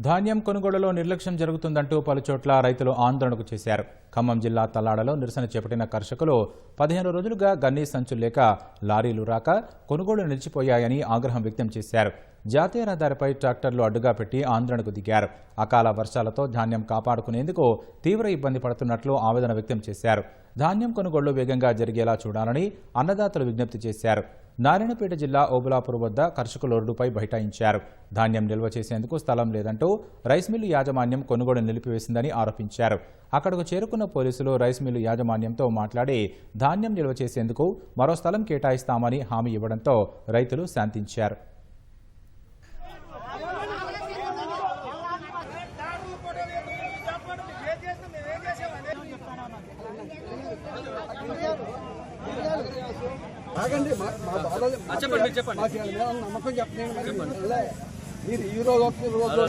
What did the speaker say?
ధాన్యం కొనుగోలులో నిర్లక్ష్యం జరుగుతుందంటూ పలుచోట్ల రైతులు ఆందోళనకు చేశారు. ఖమ్మం జిల్లా తల్లాడలో నిరసన చేపట్టిన కర్షకులు పదిహేను రోజులుగా గన్నీ సంచులు లేక లారీలు రాక కొనుగోలు నిలిచిపోయాయని ఆగ్రహం వ్యక్తం చేశారు. జాతీయ రహదారిపై ట్రాక్టర్లు అడ్డుగా పెట్టి ఆందోళనకు దిగారు. అకాల వర్షాలతో ధాన్యం కాపాడుకునేందుకు తీవ్ర ఇబ్బంది పడుతున్నట్లు ఆవేదన వ్యక్తం చేశారు. ధాన్యం కొనుగోళ్ళు వేగంగా జరిగేలా చూడాలని అన్నదాతలు విజ్ఞప్తి చేశారు. నారాయణపేట జిల్లా ఓబులాపూర్ వద్ద కర్షకుల రోడ్డుపై బైఠాయించారు. ధాన్యం నిల్వ చేసేందుకు స్థలం లేదంటూ రైస్ మిల్లు యాజమాన్యం కొనుగోలు నిలిపివేసిందని ఆరోపించారు. అక్కడకు చేరుకున్న పోలీసులు రైస్ మిల్లు యాజమాన్యంతో మాట్లాడి ధాన్యం నిల్వ చేసేందుకు మరో స్థలం కేటాయిస్తామని హామీ ఇవ్వడంతో రైతులు శాంతించారు. ఆగండి మా బాధలు చెప్పండి చెప్పండి. నమ్మకం చెప్పండి. మీరు ఈ రోజు రోజు.